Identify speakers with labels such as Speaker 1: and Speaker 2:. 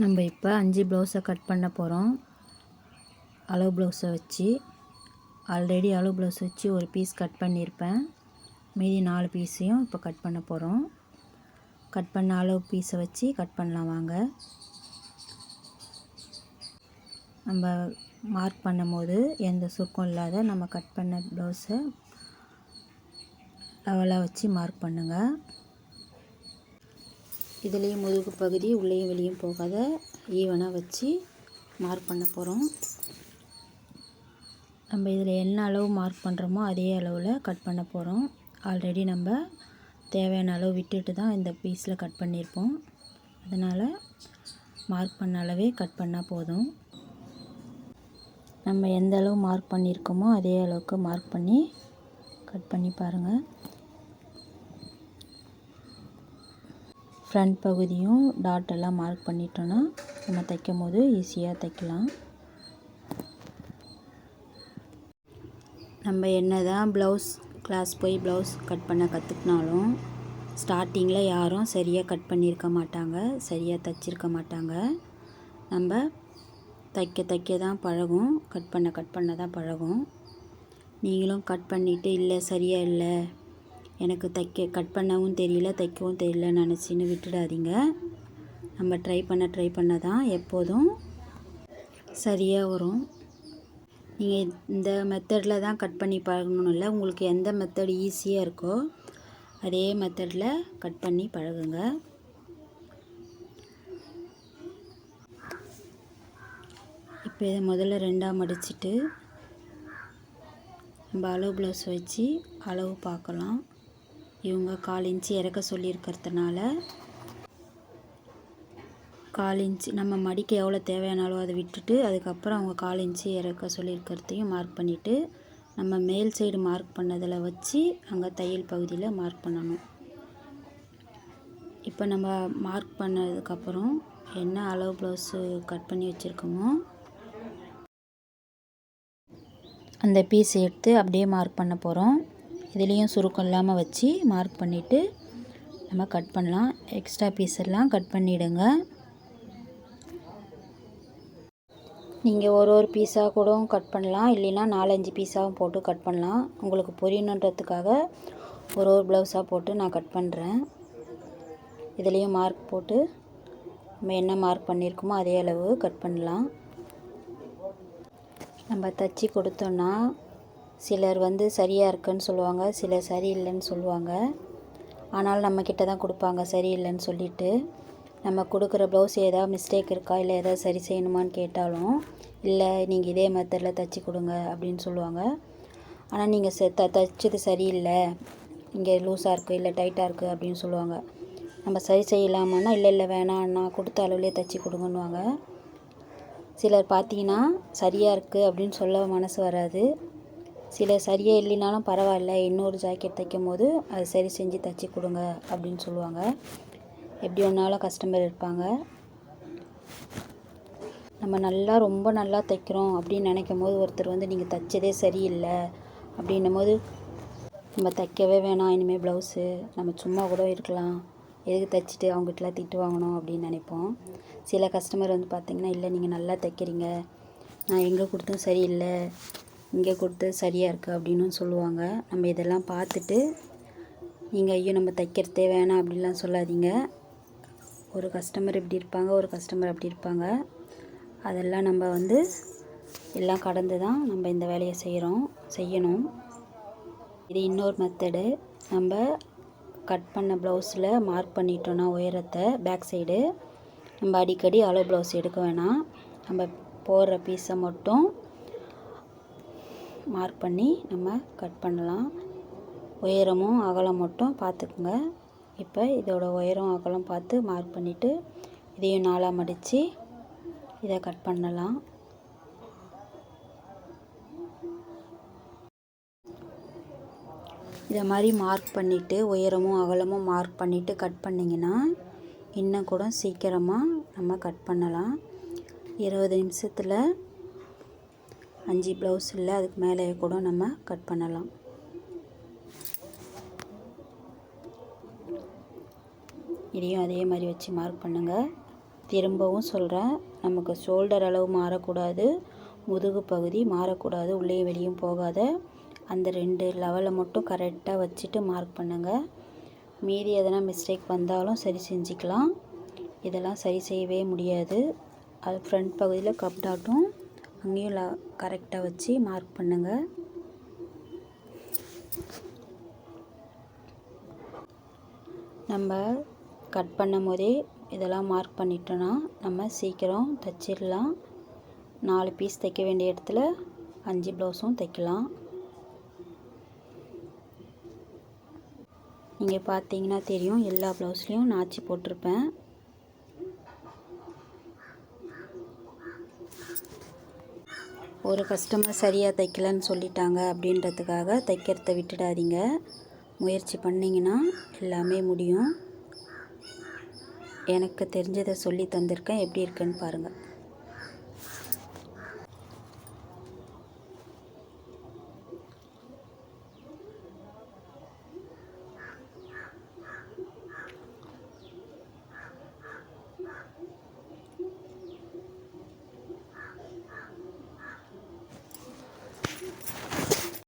Speaker 1: நம்ம இப்போ அஞ்சு ப்ளவுஸை கட் பண்ண போகிறோம் அளவு ப்ளவுஸை வச்சு. ஆல்ரெடி அளவு ப்ளவுஸ் வச்சு ஒரு பீஸ் கட் பண்ணியிருப்பேன் மீதி நாலு பீஸையும் இப்போ கட் பண்ண போகிறோம் கட் பண்ண அளவு பீஸை வச்சு கட் பண்ணலாம் வாங்க. நம்ம மார்க் பண்ணும்போது எந்த சுருக்கம் இல்லாத நம்ம கட் பண்ண ப்ளவுஸை லெவலாக வச்சு மார்க் பண்ணுங்கள் இதுலேயும் முதுகு பகுதி உள்ளேயும் வெளியும் போகாத ஈவனாக வச்சு மார்க் பண்ண போகிறோம் நம்ம இதில் என்ன அளவு மார்க் பண்ணுறோமோ அதே அளவில் கட் பண்ண போகிறோம் ஆல்ரெடி நம்ம தேவையான அளவு விட்டுட்டு தான் இந்த பீஸில் கட் பண்ணியிருப்போம். அதனால் மார்க் பண்ண அளவே கட் பண்ணால் போதும். நம்ம எந்த அளவு மார்க் பண்ணியிருக்கோமோ அதே அளவுக்கு மார்க் பண்ணி கட் பண்ணி பாருங்கள் ஃப்ரண்ட் பகுதியும் டாட் எல்லாம் மார்க் பண்ணிட்டோன்னா நம்ம தைக்கும் போது ஈஸியாக தைக்கலாம். நம்ம என்ன தான் ப்ளவுஸ் கிளாஸ் போய் ப்ளவுஸ் கட் பண்ண கற்றுக்கினாலும் ஸ்டார்டிங்கில் யாரும் சரியாக கட் பண்ணியிருக்க மாட்டாங்க சரியாக தைச்சிருக்க மாட்டாங்க. நம்ம தைக்க தைக்க தான் பழகும் கட் பண்ண கட் பண்ண தான் பழகும். நீங்களும் கட் பண்ணிவிட்டு இல்லை சரியாக இல்லை எனக்கு தைக்க கட் பண்ணவும் தெரியல தைக்கவும் தெரியல நினச்சின்னு விட்டுடாதீங்க. நம்ம ட்ரை பண்ண ட்ரை பண்ண தான் எப்போதும் சரியாக வரும். நீங்கள் இந்த மெத்தடில் தான் கட் பண்ணி பழகணும்னு இல்லை உங்களுக்கு எந்த மெத்தட் ஈஸியாக இருக்கோ அதே மெத்தடில் கட் பண்ணி பழகுங்க. இப்போ இதை முதல்ல ரெண்டாக மடிச்சிட்டு நம்ம அளவு ப்ளவுஸ் வச்சு அளவு பார்க்கலாம். இவங்க கால் இன்ச்சு இறக்க சொல்லியிருக்கிறதுனால கால் இன்ச்சு நம்ம மடிக்க எவ்வளோ தேவையானாலும் அதை விட்டுட்டு அதுக்கப்புறம் அவங்க கால் இன்ச்சு இறக்க சொல்லியிருக்கிறதையும் மார்க் பண்ணிவிட்டு நம்ம மேல் சைடு மார்க் பண்ணதில் வச்சு அங்கே தையல் பகுதியில் மார்க் பண்ணணும். இப்போ நம்ம மார்க் பண்ணதுக்கப்புறம் என்ன அளவு ப்ளவுஸு கட் பண்ணி வச்சுருக்கோமோ அந்த பீஸ் எடுத்து அப்படியே மார்க் பண்ண போகிறோம் இதுலேயும் சுருக்கம் இல்லாமல் வச்சு மார்க் பண்ணிவிட்டு நம்ம கட் பண்ணலாம். எக்ஸ்ட்ரா பீஸ் எல்லாம் கட் பண்ணிவிடுங்க நீங்கள் ஒரு ஒரு பீஸாக கூட கட் பண்ணலாம். இல்லைன்னா நாலஞ்சு பீஸாகவும் போட்டு கட் பண்ணலாம். உங்களுக்கு புரியணுன்றதுக்காக ஒரு ஒரு ப்ளவுஸாக போட்டு நான் கட் பண்ணுறேன் இதுலேயும் மார்க் போட்டு நம்ம என்ன மார்க் பண்ணியிருக்கோமோ அதே அளவு கட் பண்ணலாம். நம்ம தச்சு கொடுத்தோன்னா சிலர் வந்து சரியாக இருக்குன்னு சொல்லுவாங்க சிலர் சரியில்லைன்னு சொல்லுவாங்க. ஆனால் நம்மக்கிட்ட தான் கொடுப்பாங்க சரியில்லைன்னு சொல்லிவிட்டு நம்ம கொடுக்குற ப்ளவுஸ் ஏதாவது மிஸ்டேக் இருக்கா? இல்லை ஏதாவது சரி செய்யணுமான்னு கேட்டாலும் இல்லை நீங்கள் இதே மெத்தடில் தைச்சி கொடுங்க அப்படின்னு சொல்லுவாங்க. ஆனால் நீங்கள் செ த தைச்சது சரியில்லை. இங்கே லூஸாக இருக்குது இல்லை டைட்டாக இருக்குது அப்படின்னு சொல்லுவாங்க. நம்ம சரி செய்யலாமான்னா இல்லை இல்லை வேணாம் நான் கொடுத்த அளவுலேயே தைச்சி கொடுங்கன்னுவாங்க. சிலர் பார்த்தீங்கன்னா சரியாக இருக்குது அப்படின்னு சொல்ல மனசு வராது. சில சரியாக இல்லைனாலும் பரவாயில்ல இன்னொரு ஜாக்கெட் தைக்கும் போது அது சரி செஞ்சு தைச்சி கொடுங்க அப்படின்னு சொல்லுவாங்க. எப்படி ஒன்றாலும் கஸ்டமர் இருப்பாங்க. நம்ம நல்லா ரொம்ப நல்லா தைக்கிறோம் அப்படின்னு நினைக்கும் போது ஒருத்தர் வந்து நீங்கள் தைச்சதே சரியில்லை அப்படின்னும் போது நம்ம தைக்கவே வேணாம் இனிமேல் ப்ளவுஸு நம்ம சும்மா கூட இருக்கலாம். எதுக்கு தைச்சிட்டு அவங்ககிட்டலாம் திட்டு வாங்கணும்? அப்படின்னு நினைப்போம். சில கஸ்டமர் வந்து பார்த்திங்கன்னா இல்லை நீங்கள் நல்லா தைக்கிறீங்க. நான் எங்கே கொடுத்தும் சரியில்லை. இங்கே கொடுத்து சரியாக இருக்குது அப்படின்னு சொல்லுவாங்க. நம்ம இதெல்லாம் பார்த்துட்டு நீங்கள் ஐயோ நம்ம தைக்கிறதே வேணாம் அப்படின்லாம் சொல்லாதீங்க. ஒரு கஸ்டமர் இப்படி இருப்பாங்க ஒரு கஸ்டமர் அப்படி இருப்பாங்க. அதெல்லாம் நம்ம வந்து எல்லாம் கடந்து தான் நம்ம இந்த வேலையை செய்கிறோம் செய்யணும். இது இன்னொரு மெத்தடு நம்ம கட் பண்ண ப்ளவுஸில் மார்க் பண்ணிட்டோன்னா உயரத்தை பேக் சைடு நம்ம அடிக்கடி அளவு ப்ளவுஸ் எடுக்க வேணாம். நம்ம போடுற பீஸை மட்டும் மார்க் பண்ணி நம்ம கட் பண்ணலாம். உயரமும் அகலம் மட்டும் பார்த்துக்குங்க. இப்போ இதோட உயரம் அகலம் பார்த்து மார்க் பண்ணிவிட்டு இதையும் நாளாக மடித்து இதை கட் பண்ணலாம். இதை மாதிரி மார்க் பண்ணிவிட்டு உயரமும் அகலமும் மார்க் பண்ணிவிட்டு கட் பண்ணிங்கன்னா இன்னும் கூட சீக்கிரமாக நம்ம கட் பண்ணலாம். இருபது நிமிஷத்தில் அஞ்சு ப்ளவுஸ் இல்லை அதுக்கு மேலே கூட நம்ம கட் பண்ணலாம். இதையும் அதே மாதிரி வச்சு மார்க் பண்ணுங்கள் திரும்பவும் சொல்கிறேன் நமக்கு ஷோல்டர் அளவு மாறக்கூடாது முதுகு பகுதி மாறக்கூடாது உள்ளே வெளியும் போகாத. அந்த ரெண்டு லெவலை மட்டும் கரெக்டாக வச்சுட்டு மார்க் பண்ணுங்கள் மீதி எதனா மிஸ்டேக் வந்தாலும் சரி செஞ்சுக்கலாம். இதெல்லாம் சரி செய்யவே முடியாது. அது ஃப்ரண்ட் பகுதியில் கப் டாட்டும் அங்கேயும் லா கரெக்டாக வச்சு மார்க் பண்ணுங்கள் நம்ம கட் பண்ணும் போதே இதெல்லாம் மார்க் பண்ணிட்டோன்னா நம்ம சீக்கிரம் தைச்சிடலாம். நாலு பீஸ் தைக்க வேண்டிய இடத்துல அஞ்சு ப்ளவுஸும் தைக்கலாம். நீங்கள் பார்த்தீங்கன்னா தெரியும் எல்லா ப்ளவுஸ்லேயும் நாச்சி போட்டிருப்பேன். ஒரு கஸ்டமர் சரியாக தைக்கலன்னு சொல்லிட்டாங்க அப்படின்றதுக்காக தைக்கிறத விட்டுடாதீங்க. முயற்சி பண்ணிங்கன்னா எல்லாமே முடியும். எனக்கு தெரிஞ்சதை சொல்லி தந்திருக்கேன். எப்படி இருக்குன்னு பாருங்கள்